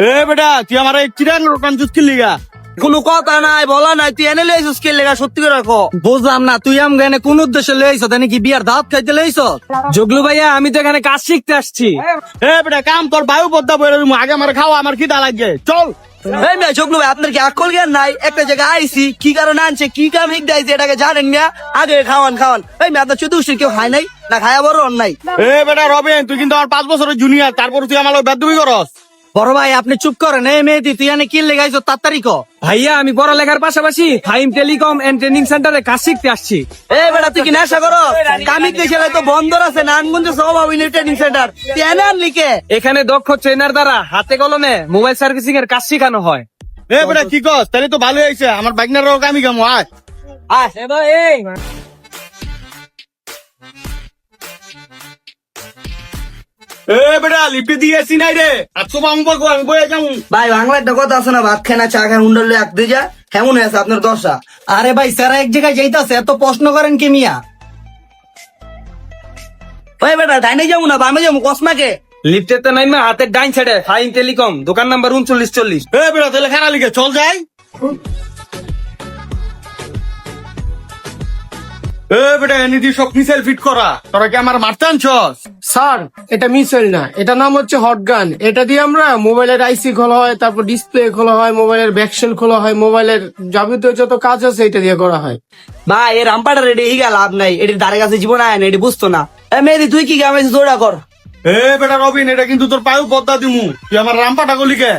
এ বেটা তুই আমার চিরাং কনজুস কি লিগা কোনো কথা নাই বলা নাই তুই এনে লইছিস কে লেগা সত্যি করে রাখো বুঝলাম না তুই আম গানে কোন উদ্দেশ্যে লইছ তাই কি বিয়ার দাঁত খাইতে লইছ জগলু ভাইয়া আমি তো এখানে কাজ শিখতে আসছি। এ বেটা কাম তোর বায়ু পদ্মা বইরে দিমু আগে আমার খাওয়া আমার খিদা লাগছে চল। এই মেয়ে চোখলু ভাই আপনার কি আকল জ্ঞান নাই? একটা জায়গায় আইছি কি কারণে আনছে কি কাম হিক দিয়েছে এটাকে জানেন না আগে খাওয়ান খাওয়ান। এই মেয়ে আপনার চতুর্থী কেউ খায় নাই? না খায়া বড় অন্যায়। এ বেটা রবিন তুই কিন্তু আমার পাঁচ বছরের জুনিয়র তারপর তুই আমার বেদবি করস। বড় ভাই আপনি চুপ করেন। এই মেয়েদি তুই এনে কি লেগাইছো? তাড়াতাড়ি ক। ভাইয়া আমি পড়ালেখার পাশাপাশি ফাইম টেলিকম এন্ড ট্রেনিং সেন্টারে কাজ শিখতে আসছি। এই বেটা তুই কি নেশা করো কামিক দেশে তো বন্দর আছে নানগঞ্জ সব ট্রেনিং সেন্টার আনলি কে? এখানে দক্ষ ট্রেনার দ্বারা হাতে কলমে মোবাইল সার্ভিসিং এর কাজ শেখানো হয়। এ বেটা কি কস? তাহলে তো ভালো হয়েছে। আমার বাইকনার কামি কামু আয়। আয়। এ বেটা নাই রে। আমি বয়ে যাব। ভাই কথা আছে না ভাত খায় না চা খায় হুন্ডার এক দিয়ে যা। কেমন আপনার দশা? আরে ভাই স্যার এক জায়গায় যাইতাছে এত প্রশ্ন করেন কি মিয়া? ওই বেটা ডাইনে যাব না বামে যাব কসমাকে। লিফটেতে নাইমা হাতের ডাইন ছেড়ে ফাইম টেলিকম দোকান নাম্বার উনচল্লিশ চল্লিশ। এ বেটা তাহলে লিখে চল যাই। এ বেটা এনিদি সব মিসাইল ফিট করা। তোরা কি আমার মারতে আনছস? স্যার এটা মিসাইল না। এটা নাম হচ্ছে হটগান এটা দিয়ে আমরা মোবাইলের আইসি খোলা হয় তারপর ডিসপ্লে খোলা হয় মোবাইলের ব্যাকসেল খোলা হয় মোবাইলের যাবতীয় যত কাজ আছে এটা দিয়ে করা হয়। ভাই এর রামপাটা রেডি হিগা লাভ নাই। এটির ধারে কাছে জীবন আয় না এটি বুঝতো না। এ মেয়েদি তুই কি গামাইছিস দৌড়া কর? এ বেটা রবিন এটা কিন্তু তোর পায়ু পদ্মা দিমু। তুই আমার রামপাটা গলিকে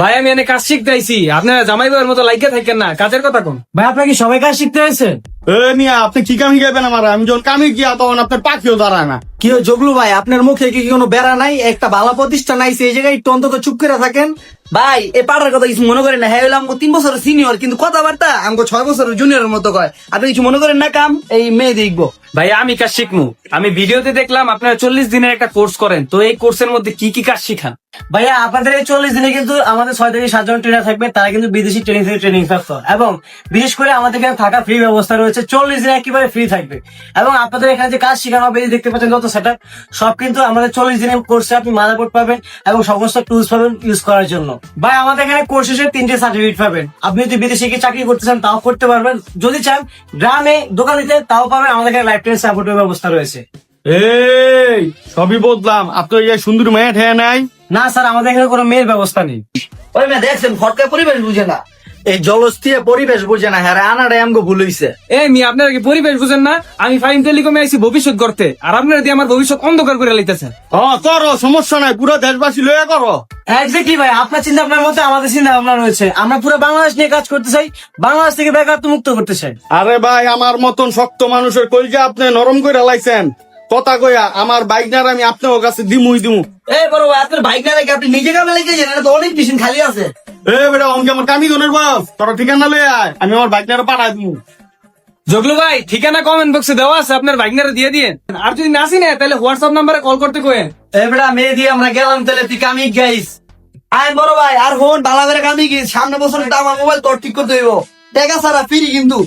ভাই আমি এনে কাজ শিখতে আইছি। আপনারা জামাই ভাইয়ের মতো লাইকে থাকেন না। কাজের কথা কোন। ভাই আপনার কি সবাই কাজ শিখতে হয়েছে এ মিয়া আপনি কি কামি গাইবেন আমার? আমি যখন কামি গিয়া তখন আপনার পাখিও দাঁড়ায় না। কি জগলু ভাই আপনার মুখে কি কোনো বেড়া নাই? একটা ভালো প্রতিষ্ঠান নাই সেই জায়গায় একটু অন্তত চুপ করে থাকেন। ভাই এই পাড়ার কথা কিছু মনে করেন না? হ্যাঁ আমাকে তিন বছরের সিনিয়র কিন্তু কথাবার্তা আমাকে ছয় বছরের জুনিয়রের মতো কয়। আপনি কিছু মনে করেন না কাম? এই মেয়ে দেখব। ভাই আমি কাজ শিখমু। আমি ভিডিওতে দেখলাম আপনারা চল্লিশ দিনের একটা কোর্স করেন। তো এই কোর্সের মধ্যে কি কি কাজ শিখান? ভাইয়া আপনাদের এই চল্লিশ দিনে কিন্তু আমাদের ছয় থেকে সাতজন ট্রেনার থাকবে তারা কিন্তু বিদেশি ট্রেনিং থেকে ট্রেনিং প্রাপ্ত। এবং বিশেষ করে আমাদের এখানে থাকা ফ্রি ব্যবস্থা রয়েছে চল্লিশ দিন একেবারে ফ্রি থাকবে। এবং আপনাদের এখানে যে কাজ শেখানো হবে দেখতে পাচ্ছেন যত সেটা সব কিন্তু আমাদের চল্লিশ দিনের কোর্সে আপনি মাদারবোর্ড পাবেন এবং সমস্ত টুলস পাবেন ইউজ করার জন্য। ভাই আমাদের এখানে কোর্স শেষে তিনটে সার্টিফিকেট পাবেন। আপনি যদি বিদেশে গিয়ে চাকরি করতে চান তাও করতে পারবেন। যদি চান গ্রামে দোকান দিতে তাও পাবেন। আমাদের এখানে লাইফ টাইম সাপোর্টের ব্যবস্থা রয়েছে। এই সবই বদলাম। আপনার এই সুন্দর মেয়ে ঠেয়ে নাই? না স্যার আমাদের এখানে কোনো মেয়ের ব্যবস্থা নেই। ওই মেয়ে দেখছেন ফটকা পরিবেশ বুঝে না। এই জলস্থিয়ে পরিবেশ বুঝে না হ্যাঁ আনাটাই আমাকে ভুল হইছে। এই মি আপনারা কি পরিবেশ বুঝেন না? আমি ফাইম টেলিকমে আইছি ভবিষ্যৎ করতে আর আপনারা দিয়ে আমার ভবিষ্যৎ অন্ধকার করে লাইতেছেন ও করো সমস্যা নাই পুরো দেশবাসী লইয়া করো। এক্স্যাক্টলি ভাই আপনার চিন্তা ভাবনার মধ্যে আমাদের চিন্তা ভাবনা রয়েছে। আমরা পুরো বাংলাদেশ নিয়ে কাজ করতে চাই বাংলাদেশ থেকে বেকারত্ব মুক্ত করতে চাই। আরে ভাই আমার মতন শক্ত মানুষের কলজা আপনি নরম করে লাইছেন। কথা কইয়া আমার বাইকনার আমি আপনার কাছে দিমুই দিমু। এই বড় ভাই আপনার বাইক না রেখে আপনি নিজে কামে লেগেছেন এটা তো অনেক মেশিন খালি আছে। এ বেটা অঙ্কে আমার কামি গনের বাস তোর ঠিকানা আয় আমি আমার বাইকনার পাঠাই দিমু। জগলু ভাই ঠিকানা কমেন্ট বক্সে দেওয়া আছে আপনার বাইকনারে দিয়ে দিয়ে আর যদি না চিনে তাহলে হোয়াটসঅ্যাপ নাম্বারে কল করতে মেয়ে দিয়ে আমরা গেলাম তাহলে তুই কামি গাইস। আয় বড় ভাই আর হন বালা করে কামি সামনে বছর দাম মোবাইল তোর ঠিক করতে হইব। দেখা সারা ফ্রি কিন্তু।